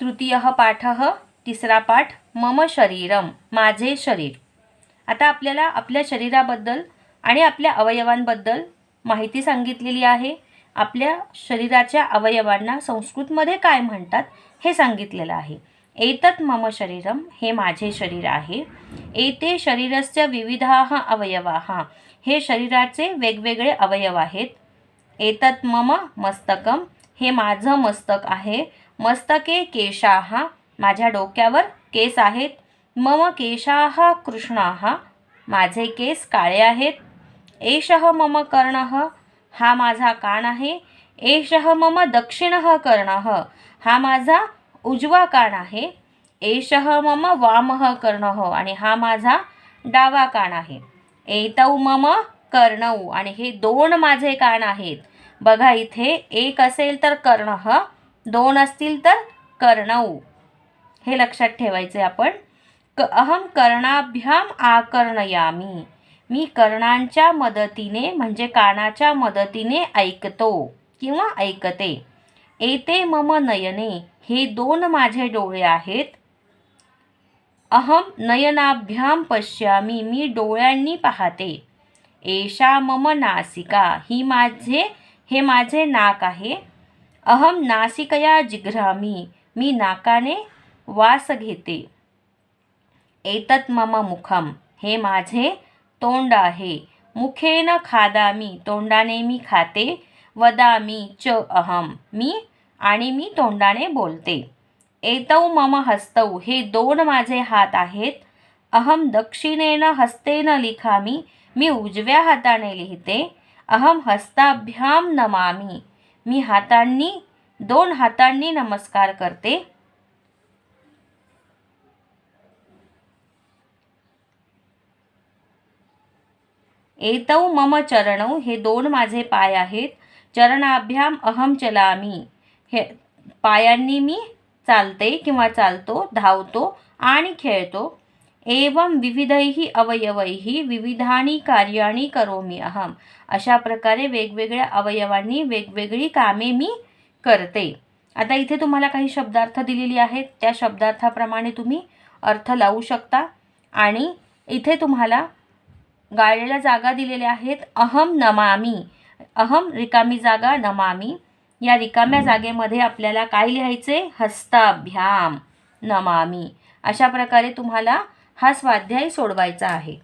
तृतीय पाठ तिसरा पाठ मम शरीरम माझे शरीर. आता आपल्याला आपल्या शरीराबद्दल आणि आपल्या अवयवांबद्दल माहिती सांगितलेली आहे. आपल्या शरीराच्या अवयवांना संस्कृतमध्ये काय म्हणतात हे सांगितलेलं आहे. एतत् मम शरीरम हे माझे शरीर आहे. एते शरीरस्य विविधाः अवयवाः हे शरीराचे वेगवेगळे अवयव आहेत. एतत् मम मस्तकम हे माझं मस्तक आहे. मस्तके केशाः माझ्या डोक्यावर केस आहेत. मम केशाः कृष्णाः. माझे केस काळे आहेत. एषः मम कर्णः हा माझा कान आहे. एषः मम दक्षिणः कर्णः हा माझा उजवा कान आहे. एषः मम वामः कर्णः आणि हा माझा डावा कान आहे. एतौ मम कर्णौ आणि हे दोन माझे कान आहेत. बघा इथे एक असेल तर कर्णः दोन असतील तर कर्णौ. हे लक्षात ठेवायचे आपण. क अहम कर्णाभ्याम आकर्णयामी. मी कर्णांच्या मदतीने म्हणजे कानाच्या मदतीने ऐकतो किंवा ऐकते. एते मम नयने हे दोन माझे डोळे आहेत. अहम नयनाभ्याम पश्यामी मी डोळ्यांनी पाहते. एषा मम नासिका ही माझे हे माझे नाक आहे. अहम नासिकया जिघ्रामी मी नाकाने वास घेते. एतत् मम मुखम हे माझे तोंड आहे. मुखेन खादामी तोंडाने मी खाते वदामी च अहम मी आणि मी तोंडाने बोलते. एतौ मम हस्तौ हे दोन माझे हात आहेत. अहम दक्षिणेन हस्तेन लिखामी मी उजव्या हाताने लिहिते. अहम हस्ताभ्याम नमामी. मी हातांनी दोन हातांनी नमस्कार करते. एतौ मम चरणौ हे दोन माझे पाय आहेत. चरणाभ्याम अहम चलामी. हे पायांनी मी चालते किंवा चालतो धावतो आणि खेळतो. एवं विविधैः अवयवैः विविधानी कार्याणी करोमी अहम। अशा प्रकारे वेगवेगळ्या अवयवांनी वेगवेगळी कामे मी करते। आता इथे तुम्हाला काही शब्दार्थ दिलेली आहेत। त्या शब्दार्थाप्रमाणे तुम्ही अर्थ लावू शकता आणि इथे तुम्हाला गाळलेल्या जागा दिलेल्या आहेत। अहम नमामी। अहम रिकामी जागा नमामी। या रिकाम्या जागेमध्ये आपल्याला काय लिहायचे? हस्ताभ्याम नमामी। अशा प्रकारे तुम्हाला हा स्वाध्याय सोडवायचा आहे.